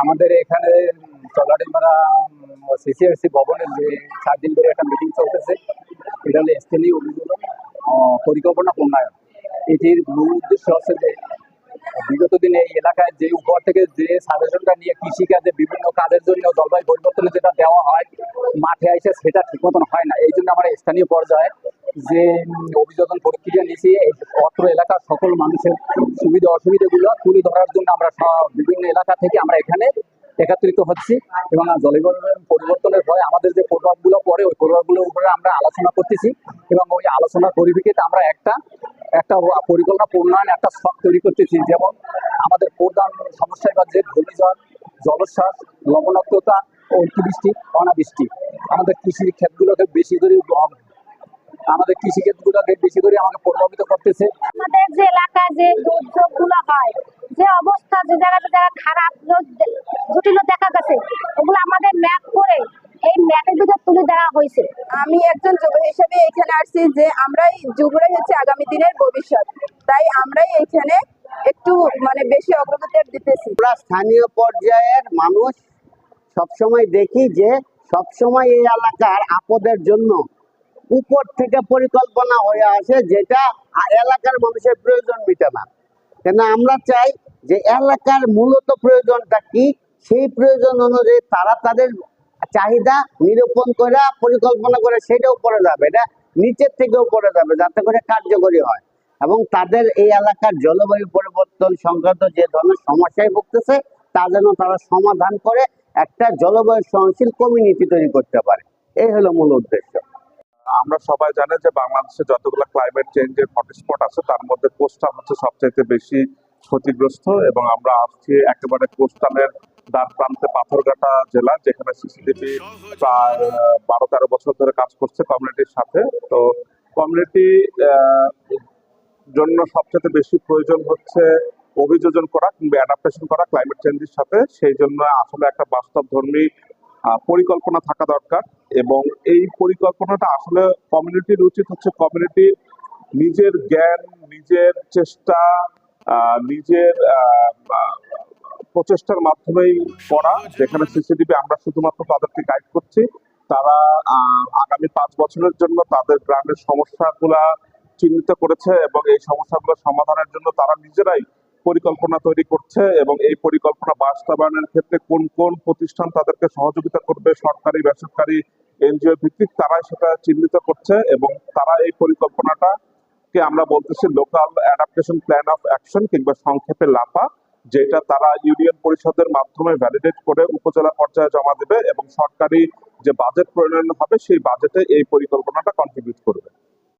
আমাদের এখানে সিসিএফসি ভবনের যে চার দিন ধরে একটা মিটিং চলতেছে এটা হলো স্থানীয় আহ, পরিকল্পনা প্রণয়ন। এটির মূল উদ্দেশ্য হচ্ছে যে বিগত দিনে এই এলাকায় যে উপর থেকে যে সাজেশনটা নিয়ে কৃষিকাজে বিভিন্ন কাজের জন্য জলবায়ু পরিবর্তনে যেটা দেওয়া হয় মাঠে এসে সেটা ঠিক মতন হয় না। এই জন্য আমরা স্থানীয় পর্যায়ে যে অভিযোজন প্রক্রিয়া নিয়েছি, এই অত্র এলাকার সকল মানুষের সুবিধা, অসুবিধাগুলো তুলে ধরার জন্য আমরা বিভিন্ন এলাকা থেকে আমরা এখানে একত্রিত হচ্ছি এবং জলবায়ু পরিবর্তনের ফলে আমাদের যে প্রভাবগুলো পড়ে, ওই প্রভাবগুলোর উপরে আমরা আলোচনা করতেছি এবং ওই আলোচনার পরিপ্রেক্ষিতে আমরা একটা একটা পরিকল্পনা, প্রণয়ন, একটা শখ তৈরি করতেছি। যেমন আমাদের প্রধান সমস্যা এবার যে ঘূর্ণিঝড়, জলোচ্ছ্বাস, লবণাক্ততা, অতিবৃষ্টি, অনাবৃষ্টি। আমাদের কৃষি ক্ষেতগুলোকে বেশি করে আমাদের কৃষি ক্ষেতগুলোকে বেশি করে আমাকে প্রভাবিত করতেছে। আমাদের যে এলাকায় যে দুর্যোগগুলো হয় যে অবস্থা যে জায়গাতে জায়গা খারাপ জটিল দেখা গেছে ওগুলো আমাদের ম্যাপ করে এই ম্যাপের ভিতর তুলে দেওয়া হয়েছে। আমি একজন যুব হিসেবে এখানে আসছি যে আমরাই যুবরাই হচ্ছে আগামী দিনের ভবিষ্যৎ। তাই আমরাই এখানে একটু মানে বেশি অগ্রগতি দিতেছি। আমরা স্থানীয় পর্যায়ের মানুষ সবসময় দেখি যে সবসময় এই এলাকার আপদের জন্য উপর থেকে পরিকল্পনা হয়ে আসে যেটা এলাকার মানুষের প্রয়োজন মিটে না। কেন আমরা চাই যে এলাকার মূলত প্রয়োজনটা কি? সেই প্রয়োজন অনুযায়ী তারা তাদের চাহিদা নিরূপণ করে, পরিকল্পনা করে সেটাও করে যাবে, এটা নিচের থেকেও করে যাবে যাতে করে কার্যকরী হয়। এবং তাদের এই এলাকার জলবায়ু পরিবর্তন সংক্রান্ত যে ধরনের সমস্যায় ভুগতেছে, তা যেন তারা সমাধান করে একটা জলবায়ু সহনশীল কমিউনিটি তৈরি করতে পারে। এই হলো মূল উদ্দেশ্য। আমরা সবাই জানি যে বাংলাদেশে যতগুলো ক্লাইমেট চেঞ্জের হটস্পট আছে, তার মধ্যে কোস্টাল হচ্ছে সবচাইতে বেশি ক্ষতিগ্রস্ত এবং আমরা আসছি একেবারে কোস্টালের দ্বার প্রান্তে পাথরঘাটা জেলা, যেখানে সিসিটিভি প্রায় বারো তেরো বছর ধরে কাজ করছে কমিউনিটির সাথে। তো কমিউনিটি জন্য সবচেয়ে বেশি প্রয়োজন হচ্ছে অভিযোজন করা কিংবা অ্যাডাপ্টেশন করা ক্লাইমেট চেঞ্জের সাথে। সেই জন্য আসলে একটা বাস্তবধর্মী পরিকল্পনা থাকা দরকার এবং এই পরিকল্পনাটা আসলে কমিউনিটির উচিত হচ্ছে। কমিউনিটি নিজের জ্ঞান, নিজের চেষ্টা নিজের প্রচেষ্টার মাধ্যমেই করা, যেখানে সিসিটিভি আমরা শুধুমাত্র তাদেরকে গাইড করছি। তারা আগামী পাঁচ বছরের জন্য তাদের গ্রামের সমস্যাগুলা চিহ্নিত করেছে এবং এই সমস্যাগুলো সমাধানের জন্য তারা নিজেরাই পরিকল্পনা তৈরি করছে এবং এই পরিকল্পনা বাস্তবায়নের ক্ষেত্রে কোন কোন প্রতিষ্ঠান তাদেরকে সহযোগিতা করবে, সরকারি, বেসরকারি, এনজিও ভিত্তিক, তারাই সেটা চিহ্নিত করছে এবং তারা এই পরিকল্পনাটা কে আমরা বলতেছি local adaptation plan of action কিংবা সংক্ষেপে লাপা যেটা তারা ইউনিয়ন পরিষদের মাধ্যমে ভ্যালিডেট করে উপজেলা পর্যায়ে জমা দেবে এবং সরকারি যে বাজেট প্রণয়ন হবে, সেই বাজেটে এই পরিকল্পনাটা কন্ট্রিবিউট করবে।